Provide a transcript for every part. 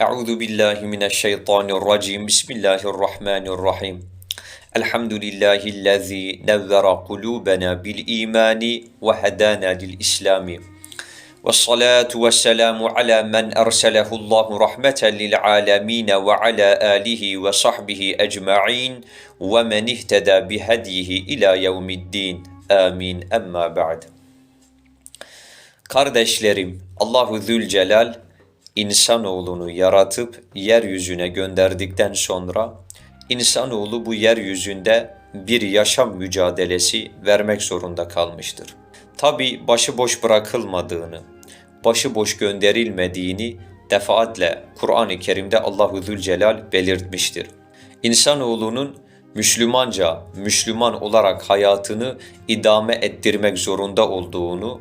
Euzu billahi mineşşeytanirracim. Bismillahirrahmanirrahim. Elhamdülillahi'llezî nevvera kulûbena bil imani ve hedâna lil islami. Ve salatu ve selamu ala men erselehullahu rahmeten lil alemin ve ala alihi ve sahbihi ecma'in ve men ihteda bihedihi ila yevmiddin. Amin. Emma ba'd. Kardeşlerim, Allahu Zülcelal insanoğlunu yaratıp yeryüzüne gönderdikten sonra insanoğlu bu yeryüzünde bir yaşam mücadelesi vermek zorunda kalmıştır. Tabi başıboş bırakılmadığını, başıboş gönderilmediğini defaatle Kur'an-ı Kerim'de Allahu Zülcelal belirtmiştir. İnsanoğlunun Müslümanca, Müslüman olarak hayatını idame ettirmek zorunda olduğunu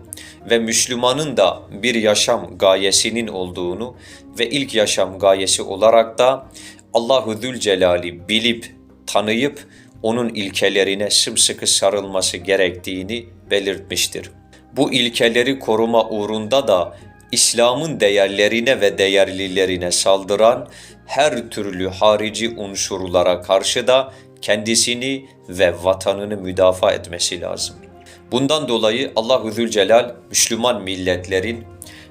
ve Müslümanın da bir yaşam gayesinin olduğunu ve ilk yaşam gayesi olarak da Allahu Zülcelal'i bilip, tanıyıp onun ilkelerine sımsıkı sarılması gerektiğini belirtmiştir. Bu ilkeleri koruma uğrunda da İslam'ın değerlerine ve değerlilerine saldıran her türlü harici unsurlara karşı da kendisini ve vatanını müdafaa etmesi lazım. Bundan dolayı Allahu Zülcelal Müslüman milletlerin,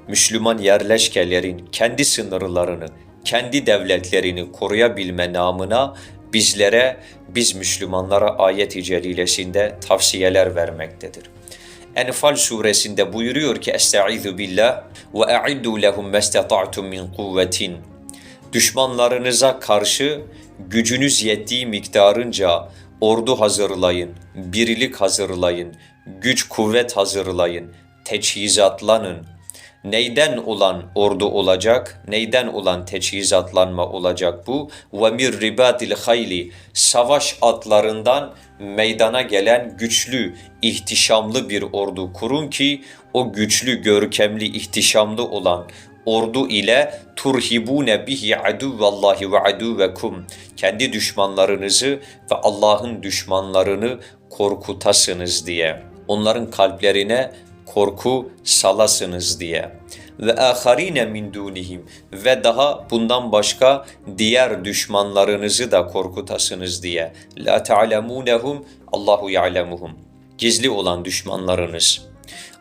Müslüman yerleşkelerin kendi sınırlarını, kendi devletlerini koruyabilme namına bizlere, biz Müslümanlara ayet-i celilesinde tavsiyeler vermektedir. Enfal suresinde buyuruyor ki Estaizu billah ve a'iddu lehum mestata'tum min kuvvetin. Düşmanlarınıza karşı gücünüz yettiği miktarınca ordu hazırlayın, birlik hazırlayın, güç kuvvet hazırlayın, teçhizatlanın. Neyden olan ordu olacak, neyden olan teçhizatlanma olacak bu? Mir ribatil hayli, savaş atlarından meydana gelen güçlü, ihtişamlı bir ordu kurun ki o güçlü, görkemli, ihtişamlı olan ordu ile turhibune bihi aduvallahi ve aduvekum kendi düşmanlarınızı ve Allah'ın düşmanlarını korkutasınız diye. Onların kalplerine korku salasınız diye. Ve aharine min dunihim ve daha bundan başka diğer düşmanlarınızı da korkutasınız diye. La ta'lemunehum Allahu ya'lemuhum. Gizli olan düşmanlarınız.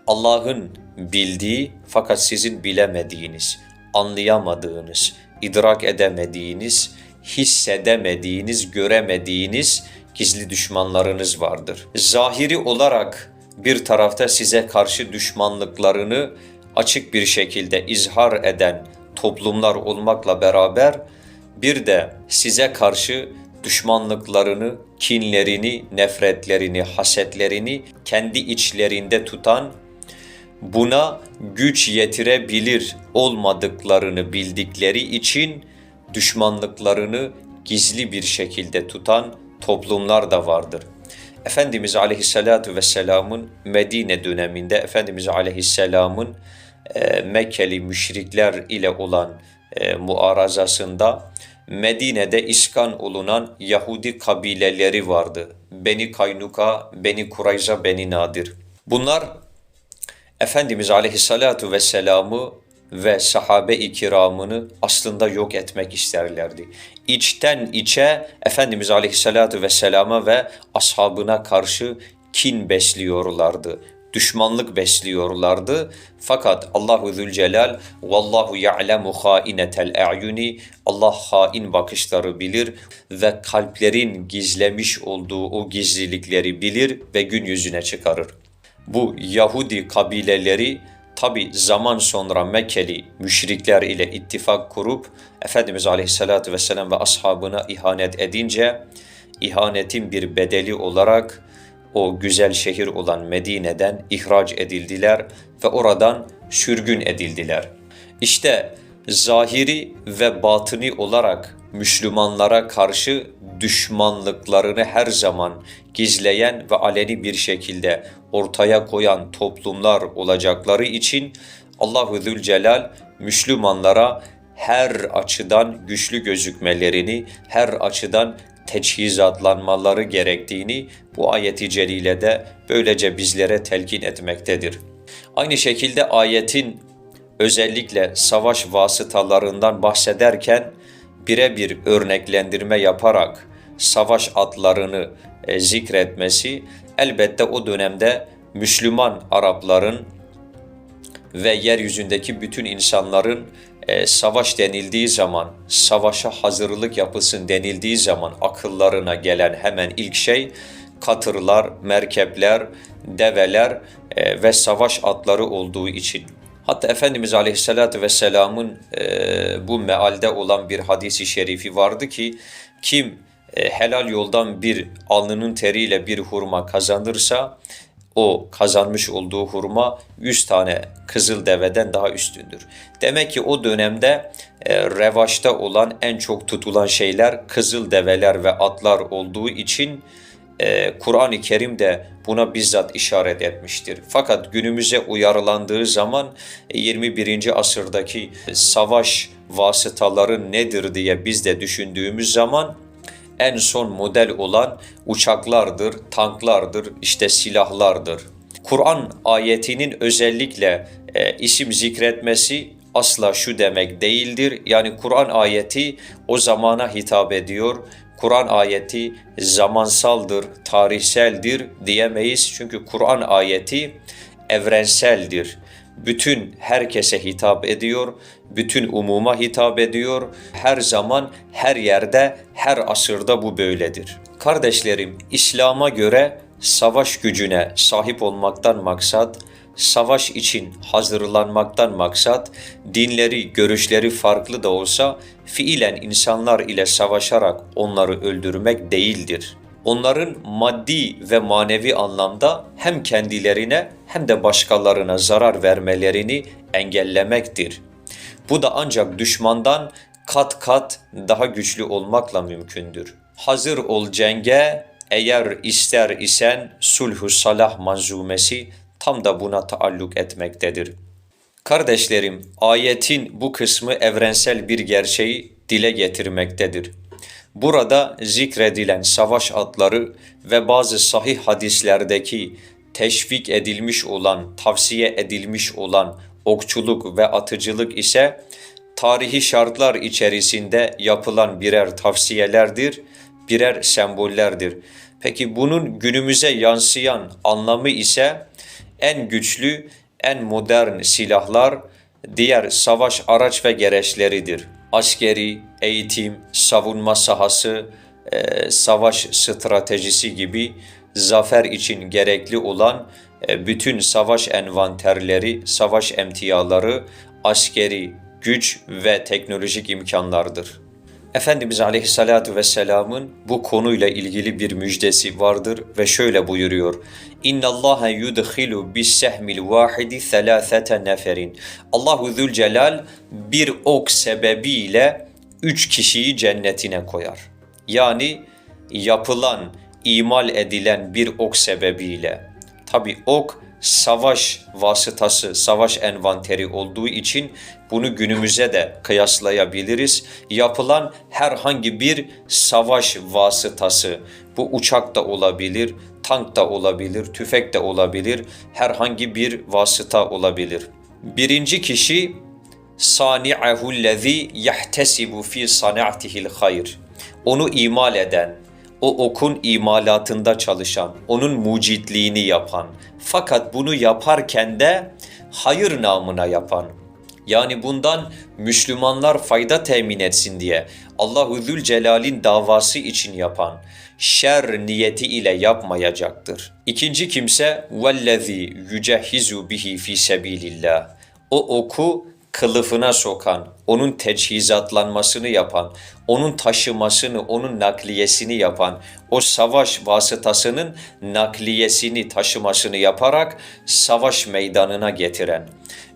Allah'ın bildiği fakat sizin bilemediğiniz, anlayamadığınız, idrak edemediğiniz, hissedemediğiniz, göremediğiniz gizli düşmanlarınız vardır. Zahiri olarak bir tarafta size karşı düşmanlıklarını açık bir şekilde izhar eden toplumlar olmakla beraber bir de size karşı düşmanlıklarını, kinlerini, nefretlerini, hasetlerini kendi içlerinde tutan buna güç yetirebilir olmadıklarını bildikleri için düşmanlıklarını gizli bir şekilde tutan toplumlar da vardır. Efendimiz Aleyhisselatü Vesselam'ın Medine döneminde Efendimiz Aleyhisselam'ın e, Mekkeli müşrikler ile olan e, muarazasında Medine'de iskan olunan Yahudi kabileleri vardı. Beni Kaynuka, Beni Kurayza, Beni Nadir. Bunlar Efendimiz Aleyhisselatü Vesselam'ı ve sahabe-i kiramını aslında yok etmek isterlerdi. İçten içe Efendimiz Aleyhisselatü Vesselam'a ve ashabına karşı kin besliyorlardı. Düşmanlık besliyorlardı. Fakat Allahu Zülcelal vallahu ya'lemu hainetel a'yuni Allah hain bakışları bilir ve kalplerin gizlemiş olduğu o gizlilikleri bilir ve gün yüzüne çıkarır. Bu Yahudi kabileleri tabi zaman sonra Mekkeli müşrikler ile ittifak kurup Efendimiz Aleyhisselatü Vesselam ve ashabına ihanet edince ihanetin bir bedeli olarak o güzel şehir olan Medine'den ihraç edildiler ve oradan sürgün edildiler. İşte zahiri ve batını olarak Müslümanlara karşı düşmanlıklarını her zaman gizleyen ve aleni bir şekilde ortaya koyan toplumlar olacakları için Allahu Zülcelal Müslümanlara her açıdan güçlü gözükmelerini, her açıdan teçhizatlanmaları gerektiğini bu ayeti celilede böylece bizlere telkin etmektedir. Aynı şekilde ayetin özellikle savaş vasıtalarından bahsederken birebir örneklendirme yaparak savaş atlarını e, zikretmesi elbette o dönemde Müslüman Arapların ve yeryüzündeki bütün insanların e, savaş denildiği zaman, savaşa hazırlık yapılsın denildiği zaman akıllarına gelen hemen ilk şey katırlar, merkepler, develer e, ve savaş atları olduğu için. Hatta Efendimiz Aleyhisselatü Vesselam'ın e, bu mealde olan bir hadisi şerifi vardı ki kim helal yoldan bir alnının teriyle bir hurma kazanırsa o kazanmış olduğu hurma 100 tane kızıl deveden daha üstündür. Demek ki o dönemde e, revaçta olan en çok tutulan şeyler kızıl develer ve atlar olduğu için e, Kur'an-ı Kerim de buna bizzat işaret etmiştir. Fakat günümüze uyarlandığı zaman e, 21. asırdaki savaş vasıtaları nedir diye biz de düşündüğümüz zaman en son model olan uçaklardır, tanklardır, işte silahlardır. Kur'an ayetinin özellikle e, isim zikretmesi asla şu demek değildir. Yani Kur'an ayeti o zamana hitap ediyor. Kur'an ayeti zamansaldır, tarihseldir diyemeyiz. Çünkü Kur'an ayeti evrenseldir. Bütün herkese hitap ediyor, bütün umuma hitap ediyor. Her zaman, her yerde, her asırda bu böyledir. Kardeşlerim, İslam'a göre savaş gücüne sahip olmaktan maksat, savaş için hazırlanmaktan maksat, dinleri, görüşleri farklı da olsa fiilen insanlar ile savaşarak onları öldürmek değildir. Onların maddi ve manevi anlamda hem kendilerine hem de başkalarına zarar vermelerini engellemektir. Bu da ancak düşmandan kat kat daha güçlü olmakla mümkündür. Hazır ol cenge, eğer ister isen sulhu salah manzumesi tam da buna taalluk etmektedir. Kardeşlerim, ayetin bu kısmı evrensel bir gerçeği dile getirmektedir. Burada zikredilen savaş atları ve bazı sahih hadislerdeki teşvik edilmiş olan, tavsiye edilmiş olan okçuluk ve atıcılık ise tarihi şartlar içerisinde yapılan birer tavsiyelerdir, birer sembollerdir. Peki bunun günümüze yansıyan anlamı ise en güçlü, en modern silahlar diğer savaş araç ve gereçleridir. Askeri, eğitim, savunma sahası, savaş stratejisi gibi zafer için gerekli olan e, bütün savaş envanterleri, savaş emtiaları, askeri güç ve teknolojik imkanlardır. Efendimiz Aleyhisselatü Vesselam'ın bu konuyla ilgili bir müjdesi vardır ve şöyle buyuruyor. İnna Allah yudkhilu bis sehmil vahidi thalâthete neferin. Allahu Zülcelal bir ok sebebiyle üç kişiyi cennetine koyar. Yani yapılan, imal edilen bir ok sebebiyle. Tabi ok savaş vasıtası, savaş envanteri olduğu için bunu günümüze de kıyaslayabiliriz. Yapılan herhangi bir savaş vasıtası, bu uçak da olabilir, tank da olabilir, tüfek de olabilir, herhangi bir vasıta olabilir. Birinci kişi sani'ahu lezi yahtesibu fi sana'tihil hayr. Onu imal eden, o okun imalatında çalışan, onun mucitliğini yapan, fakat bunu yaparken de hayır namına yapan, yani bundan Müslümanlar fayda temin etsin diye Allahu Zülcelal'in davası için yapan, şer niyeti ile yapmayacaktır. İkinci kimse vellezî yücehizu bihi fi sebilillah. O oku kılıfına sokan, onun teçhizatlanmasını yapan, onun taşımasını, onun nakliyesini yapan, o savaş vasıtasının nakliyesini, taşımasını yaparak savaş meydanına getiren.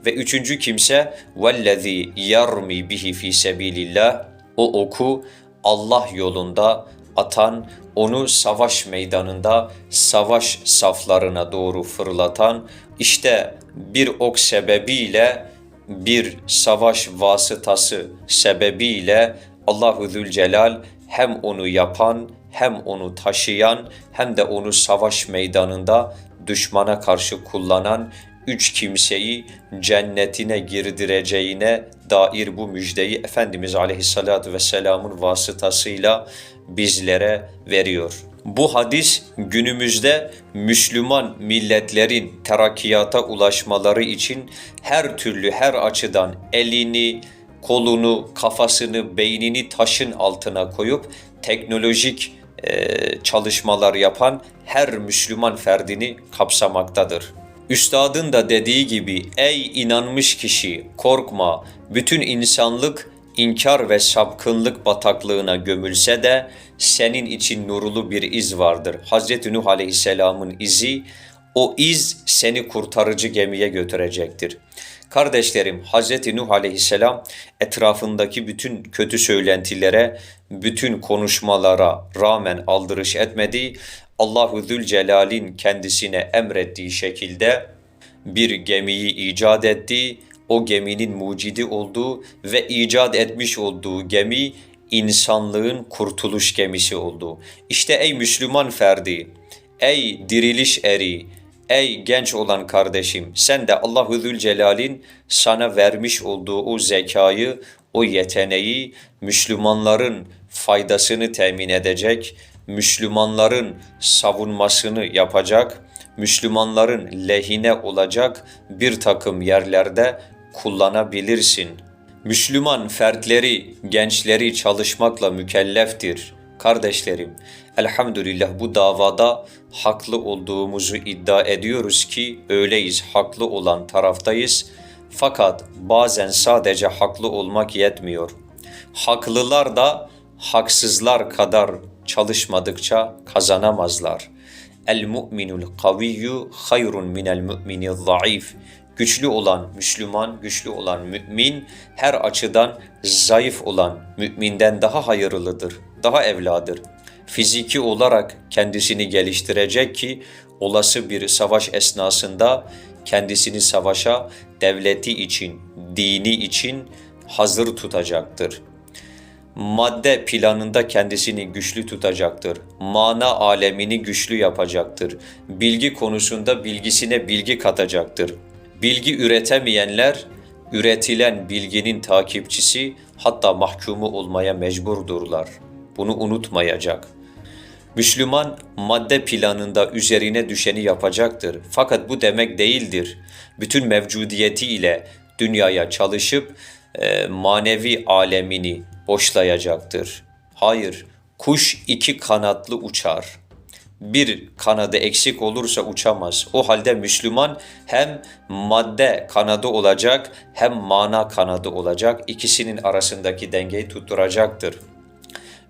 Ve üçüncü kimse vellezî yarmi bihi fi sebilillah. O oku Allah yolunda atan, onu savaş meydanında savaş saflarına doğru fırlatan, işte bir ok sebebiyle bir savaş vasıtası sebebiyle Allahu Zülcelal hem onu yapan hem onu taşıyan hem de onu savaş meydanında düşmana karşı kullanan üç kimseyi cennetine girdireceğine dair bu müjdeyi Efendimiz Aleyhisselatü Vesselam'ın vasıtasıyla bizlere veriyor. Bu hadis günümüzde Müslüman milletlerin terakkiyata ulaşmaları için her türlü her açıdan elini, kolunu, kafasını, beynini taşın altına koyup teknolojik e, çalışmalar yapan her Müslüman ferdini kapsamaktadır. Üstadın da dediği gibi ey inanmış kişi korkma bütün insanlık inkar ve sapkınlık bataklığına gömülse de senin için nurlu bir iz vardır. Hazreti Nuh Aleyhisselam'ın izi o iz seni kurtarıcı gemiye götürecektir. Kardeşlerim Hazreti Nuh Aleyhisselam etrafındaki bütün kötü söylentilere, bütün konuşmalara rağmen aldırış etmedi. Allahu Zülcelal'in kendisine emrettiği şekilde bir gemiyi icat etti. O geminin mucidi olduğu ve icat etmiş olduğu gemi insanlığın kurtuluş gemisi oldu. İşte ey Müslüman ferdi, ey diriliş eri, ey genç olan kardeşim sen de Allahu Zülcelal'in sana vermiş olduğu o zekayı, o yeteneği Müslümanların faydasını temin edecek, Müslümanların savunmasını yapacak, Müslümanların lehine olacak bir takım yerlerde kullanabilirsin. Müslüman fertleri, gençleri çalışmakla mükelleftir. Kardeşlerim, elhamdülillah bu davada haklı olduğumuzu iddia ediyoruz ki öyleyiz, haklı olan taraftayız. Fakat bazen sadece haklı olmak yetmiyor. Haklılar da haksızlar kadar çalışmadıkça kazanamazlar. El mu'minul kaviyyu hayrun minel mu'minil zayıf. Güçlü olan Müslüman, güçlü olan mümin her açıdan zayıf olan müminden daha hayırlıdır, daha evladır. Fiziki olarak kendisini geliştirecek ki olası bir savaş esnasında kendisini savaşa devleti için, dini için hazır tutacaktır madde planında kendisini güçlü tutacaktır. Mana alemini güçlü yapacaktır. Bilgi konusunda bilgisine bilgi katacaktır. Bilgi üretemeyenler üretilen bilginin takipçisi hatta mahkumu olmaya mecburdurlar. Bunu unutmayacak. Müslüman madde planında üzerine düşeni yapacaktır. Fakat bu demek değildir. Bütün mevcudiyeti ile dünyaya çalışıp e, manevi alemini boşlayacaktır. Hayır, kuş iki kanatlı uçar. Bir kanadı eksik olursa uçamaz. O halde Müslüman hem madde kanadı olacak hem mana kanadı olacak. İkisinin arasındaki dengeyi tutturacaktır.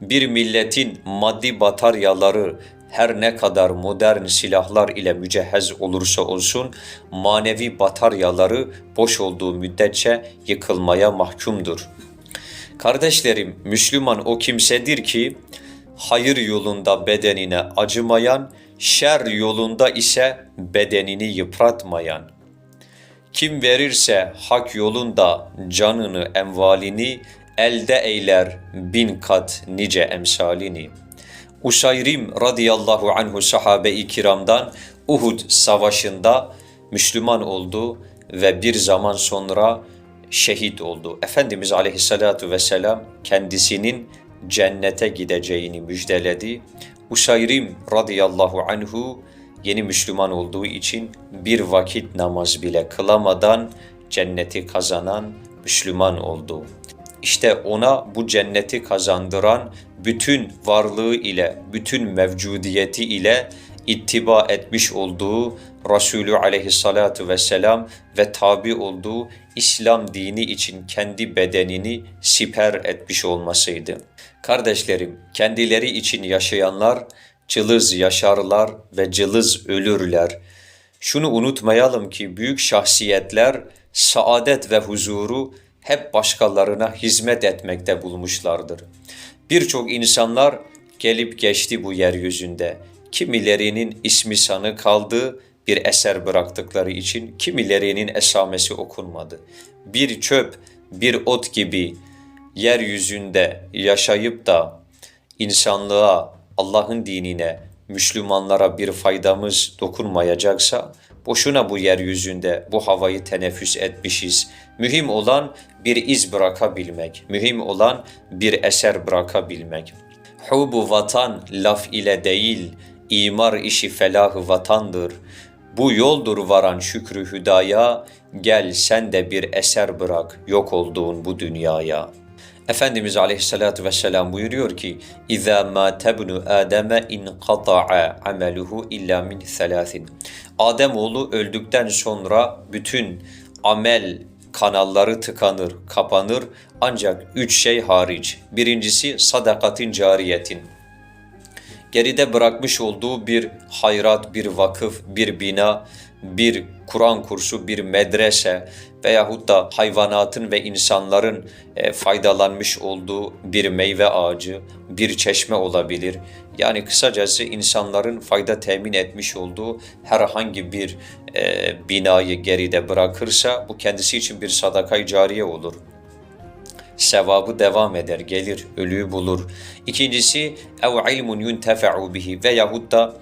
Bir milletin maddi bataryaları her ne kadar modern silahlar ile mücehhez olursa olsun manevi bataryaları boş olduğu müddetçe yıkılmaya mahkumdur. Kardeşlerim, Müslüman o kimsedir ki hayır yolunda bedenine acımayan, şer yolunda ise bedenini yıpratmayan. Kim verirse hak yolunda canını, envalini elde eyler bin kat nice emsalini.'' Usayrim radıyallahu anhu sahabe-i kiramdan Uhud savaşında Müslüman oldu ve bir zaman sonra şehit oldu. Efendimiz aleyhissalatu vesselam kendisinin cennete gideceğini müjdeledi. Usayrim radıyallahu anhu yeni Müslüman olduğu için bir vakit namaz bile kılamadan cenneti kazanan Müslüman oldu. İşte ona bu cenneti kazandıran bütün varlığı ile, bütün mevcudiyeti ile ittiba etmiş olduğu Resulü aleyhissalatu vesselam ve tabi olduğu İslam dini için kendi bedenini siper etmiş olmasıydı. Kardeşlerim, kendileri için yaşayanlar cılız yaşarlar ve cılız ölürler. Şunu unutmayalım ki büyük şahsiyetler saadet ve huzuru hep başkalarına hizmet etmekte bulmuşlardır. Birçok insanlar gelip geçti bu yeryüzünde. Kimilerinin ismi sanı kaldı bir eser bıraktıkları için, kimilerinin esamesi okunmadı. Bir çöp, bir ot gibi yeryüzünde yaşayıp da insanlığa, Allah'ın dinine, Müslümanlara bir faydamız dokunmayacaksa Boşuna bu yeryüzünde bu havayı teneffüs etmişiz. Mühim olan bir iz bırakabilmek. Mühim olan bir eser bırakabilmek. Hubu vatan laf ile değil, imar işi felahı vatandır. Bu yoldur varan şükrü hüdaya, gel sen de bir eser bırak yok olduğun bu dünyaya. Efendimiz Aleyhisselatü Vesselam buyuruyor ki اِذَا مَا تَبْنُ آدَمَ اِنْقَطَعَ عَمَلُهُ اِلَّا مِنْ ثَلَاثٍ Ademoğlu öldükten sonra bütün amel kanalları tıkanır, kapanır ancak üç şey hariç. Birincisi sadakatin cariyetin geride bırakmış olduğu bir hayrat, bir vakıf, bir bina, bir Kur'an kursu, bir medrese veyahut da hayvanatın ve insanların e, faydalanmış olduğu bir meyve ağacı, bir çeşme olabilir. Yani kısacası insanların fayda temin etmiş olduğu herhangi bir e, binayı geride bırakırsa bu kendisi için bir sadakay cariye olur sevabı devam eder, gelir, ölüyü bulur. İkincisi ev ilmun yuntefa'u bihi veyahut da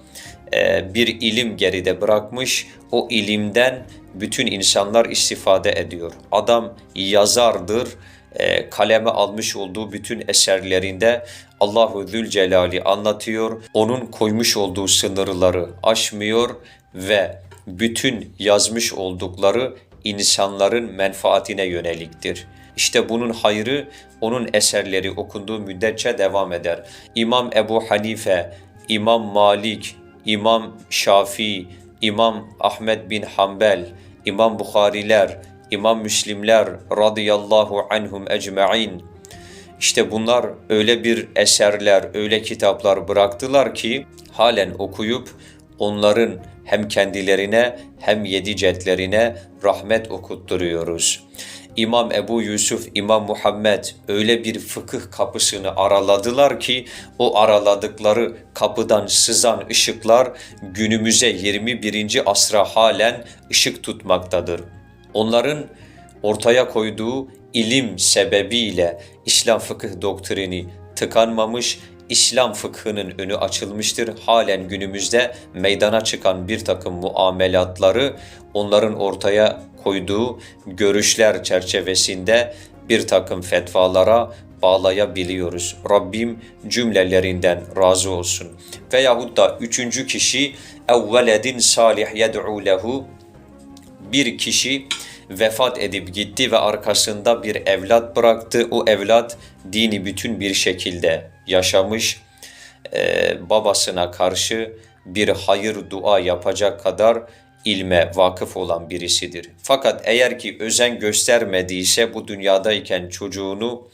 e, bir ilim geride bırakmış, o ilimden bütün insanlar istifade ediyor. Adam yazardır, e, kaleme almış olduğu bütün eserlerinde Allahu Zülcelal'i anlatıyor. Onun koymuş olduğu sınırları aşmıyor ve bütün yazmış oldukları insanların menfaatine yöneliktir. İşte bunun hayrı onun eserleri okunduğu müddetçe devam eder. İmam Ebu Hanife, İmam Malik, İmam Şafii, İmam Ahmed bin Hanbel, İmam Bukhariler, İmam Müslimler radıyallahu anhum ecma'in. İşte bunlar öyle bir eserler, öyle kitaplar bıraktılar ki halen okuyup onların hem kendilerine hem yedi cetlerine rahmet okutturuyoruz. İmam Ebu Yusuf, İmam Muhammed öyle bir fıkıh kapısını araladılar ki o araladıkları kapıdan sızan ışıklar günümüze 21. asra halen ışık tutmaktadır. Onların ortaya koyduğu ilim sebebiyle İslam fıkıh doktrini tıkanmamış, İslam fıkhının önü açılmıştır. Halen günümüzde meydana çıkan bir takım muamelatları onların ortaya koyduğu görüşler çerçevesinde bir takım fetvalara bağlayabiliyoruz. Rabbim cümlelerinden razı olsun. Veyahut da üçüncü kişi evveledin salih yed'u lehu bir kişi vefat edip gitti ve arkasında bir evlat bıraktı. O evlat dini bütün bir şekilde yaşamış, ee, babasına karşı bir hayır dua yapacak kadar ilme vakıf olan birisidir. Fakat eğer ki özen göstermediyse bu dünyadayken çocuğunu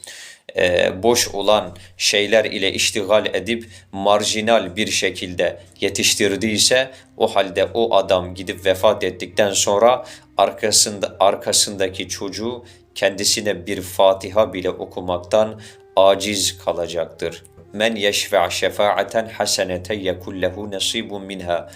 e, boş olan şeyler ile iştigal edip marjinal bir şekilde yetiştirdiyse o halde o adam gidip vefat ettikten sonra arkasında arkasındaki çocuğu kendisine bir Fatiha bile okumaktan aciz kalacaktır. Men yeşfe' şefaaten haseneten yekun lehu nasibun minha.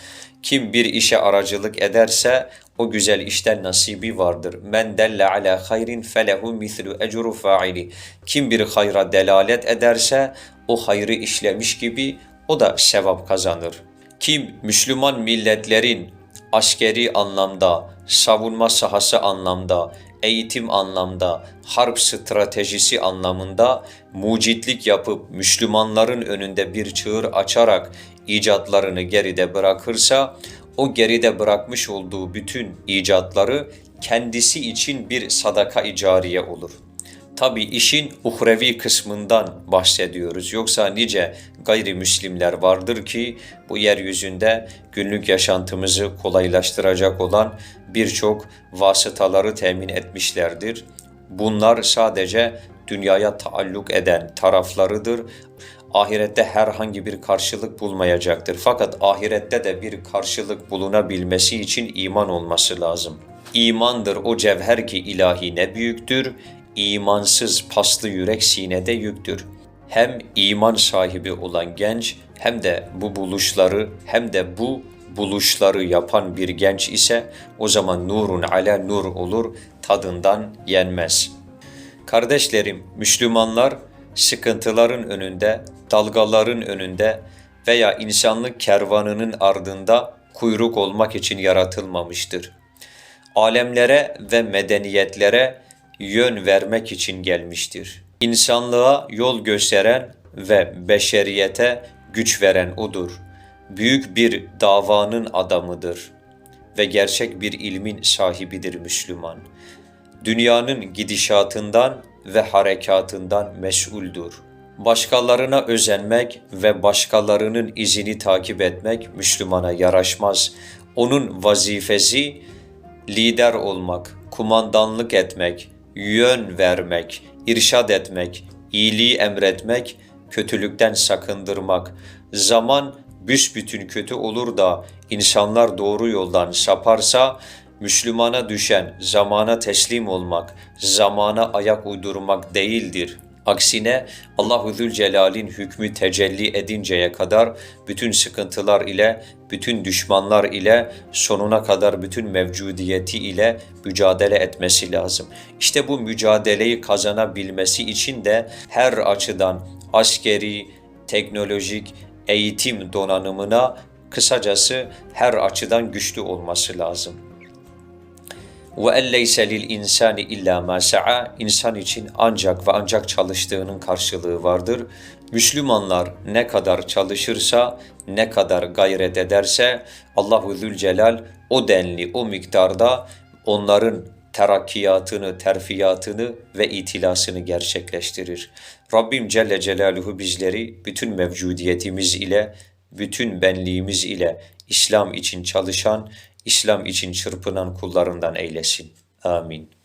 Kim bir işe aracılık ederse o güzel işten nasibi vardır. Men delle ala hayrin felehu mislu ecru faili. Kim bir hayra delalet ederse o hayrı işlemiş gibi o da sevap kazanır. Kim Müslüman milletlerin askeri anlamda, savunma sahası anlamda, eğitim anlamda, harp stratejisi anlamında mucitlik yapıp Müslümanların önünde bir çığır açarak icatlarını geride bırakırsa o geride bırakmış olduğu bütün icatları kendisi için bir sadaka icariye olur. Tabi işin uhrevi kısmından bahsediyoruz. Yoksa nice gayrimüslimler vardır ki bu yeryüzünde günlük yaşantımızı kolaylaştıracak olan birçok vasıtaları temin etmişlerdir. Bunlar sadece dünyaya taalluk eden taraflarıdır ahirette herhangi bir karşılık bulmayacaktır. Fakat ahirette de bir karşılık bulunabilmesi için iman olması lazım. İmandır o cevher ki ilahi ne büyüktür, imansız paslı yürek sinede yüktür. Hem iman sahibi olan genç hem de bu buluşları hem de bu buluşları yapan bir genç ise o zaman nurun ala nur olur, tadından yenmez. Kardeşlerim, Müslümanlar sıkıntıların önünde, dalgaların önünde veya insanlık kervanının ardında kuyruk olmak için yaratılmamıştır. Alemlere ve medeniyetlere yön vermek için gelmiştir. İnsanlığa yol gösteren ve beşeriyete güç veren odur. Büyük bir davanın adamıdır ve gerçek bir ilmin sahibidir Müslüman. Dünyanın gidişatından ve harekatından mesuldür. Başkalarına özenmek ve başkalarının izini takip etmek Müslümana yaraşmaz. Onun vazifesi lider olmak, kumandanlık etmek, yön vermek, irşad etmek, iyiliği emretmek, kötülükten sakındırmak. Zaman büsbütün kötü olur da insanlar doğru yoldan saparsa Müslümana düşen zamana teslim olmak, zamana ayak uydurmak değildir. Aksine Allahu Zülcelal'in hükmü tecelli edinceye kadar bütün sıkıntılar ile, bütün düşmanlar ile, sonuna kadar bütün mevcudiyeti ile mücadele etmesi lazım. İşte bu mücadeleyi kazanabilmesi için de her açıdan askeri, teknolojik, eğitim donanımına kısacası her açıdan güçlü olması lazım. Ve elleyse lil insani illa ma sa'a. İnsan için ancak ve ancak çalıştığının karşılığı vardır. Müslümanlar ne kadar çalışırsa, ne kadar gayret ederse Allahu Zülcelal o denli, o miktarda onların terakkiyatını, terfiyatını ve itilasını gerçekleştirir. Rabbim Celle Celaluhu bizleri bütün mevcudiyetimiz ile, bütün benliğimiz ile İslam için çalışan, İslam için çırpınan kullarından eylesin. Amin.